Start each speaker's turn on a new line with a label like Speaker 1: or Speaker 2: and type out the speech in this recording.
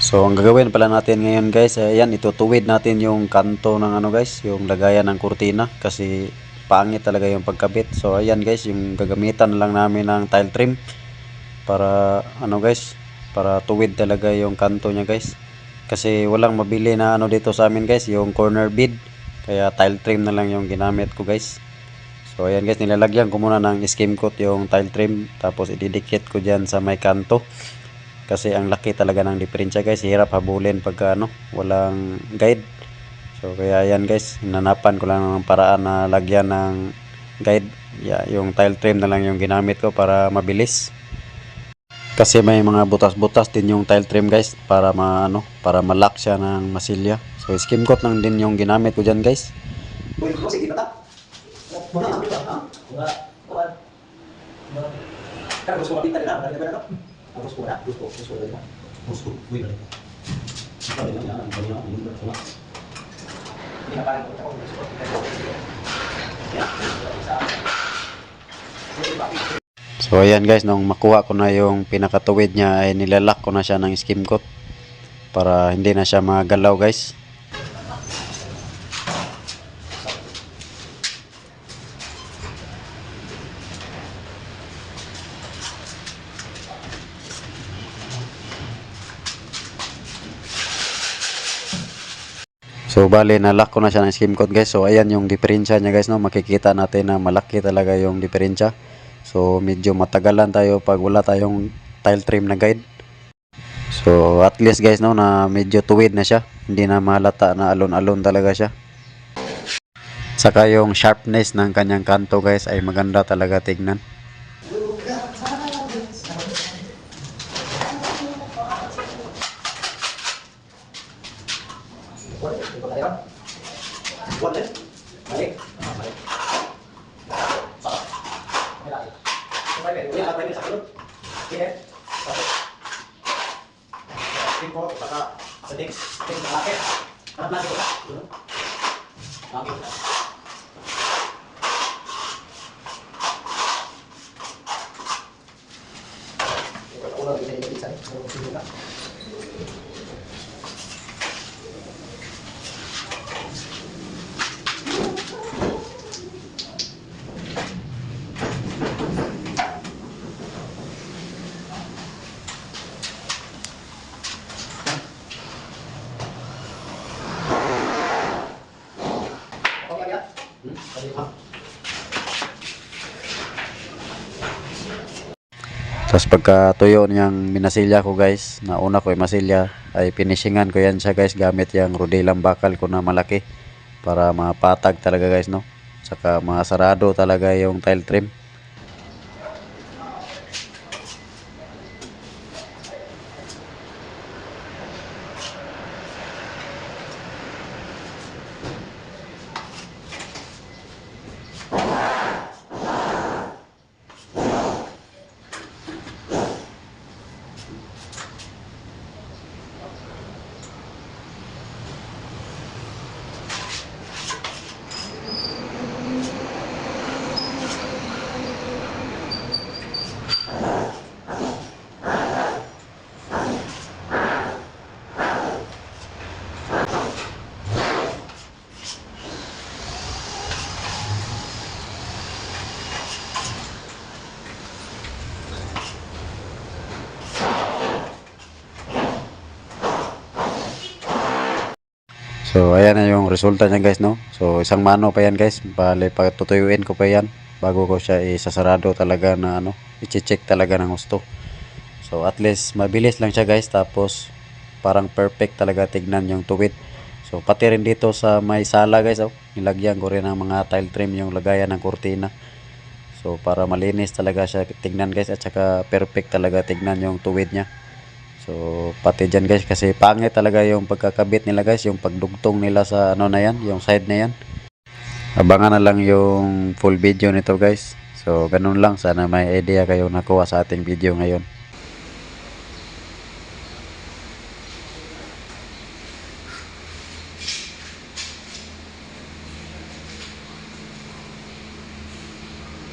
Speaker 1: So ang gagawin pala natin ngayon guys, ayan itutuwid natin yung kanto ng ano guys, yung lagayan ng kurtina kasi pangit talaga yung pagkabit. So ayan guys, yung gagamitan lang namin ng tile trim para ano guys, para tuwid talaga yung kanto niya guys. Kasi walang mabili na ano dito sa amin guys, yung corner bead. Kaya tile trim na lang yung ginamit ko guys. So ayan guys, nilalagyan ko muna ng skim coat yung tile trim tapos ididikit ko dyan sa may kanto. Kasi ang laki talaga ng diferensya guys, hirap habulin pagka ano, walang guide. So kaya ayan guys, hinanapan ko lang ng paraan na lagyan ng guide. Yeah, yung tile trim na lang yung ginamit ko para mabilis. Kasi may mga butas-butas din yung tile trim guys para maano, para malak siya ng masilya. So skim coat lang din yung ginamit ko diyan guys.
Speaker 2: Uy, ko sige ta. Muna ang ha? Wala. Wala. Kan gusto ba na? Gusto gusto gusto na. Gusto ko, uy, balik. Ikaw din yan, ang kanina, ang na parang ko gusto ko. Yan.
Speaker 1: So ayan guys, nung makuha ko na yung pinakatuwid niya ay nilalak ko na siya ng skim coat para hindi na siya magalaw guys. So bali nalak ko na siya ng skim coat guys. So ayan yung diferensya niya guys no. Makikita natin na malaki talaga yung diferensya. So medyo matagalan tayo pag wala tayong tile trim na guide. So at least guys no na medyo tuwid na siya. Hindi na malata na alon-alon talaga siya. Saka yung sharpness ng kanyang kanto guys ay maganda talaga tignan.
Speaker 2: Wala, ito tayo. Wala. Balik. Ah, balik. Sarap. May laki. May laki. May laki sa kulot. Sige. Sarap. Tingko, saka sa dings. Tingko sa laki. Harap lagi ko ka. Lagi ko ka. Ulang bisa ini bisa. Ulang bisa.
Speaker 1: Tapos pagka tuyo niyang minasilya ko guys, na una ko ay masilya, ay finishingan ko yan siya guys gamit yung rodelang bakal ko na malaki para mapatag talaga guys no. Saka masarado talaga yung tile trim. So ayan na yung resulta niya guys no. So isang mano pa yan guys. Bale pagtutuyuin ko pa yan bago ko siya isasarado talaga na ano, i-check talaga ng gusto. So at least mabilis lang siya guys tapos parang perfect talaga tignan yung tuwid. So pati rin dito sa may sala guys oh, nilagyan ko rin ng mga tile trim yung lagayan ng kurtina. So para malinis talaga siya tignan guys at saka perfect talaga tignan yung tuwid niya. So pati dyan guys kasi pangit talaga yung pagkakabit nila guys, yung pagdugtong nila sa ano na yan, yung side na yan. Abangan na lang yung full video nito guys. So ganun lang, sana may idea kayo nakuha sa ating video ngayon.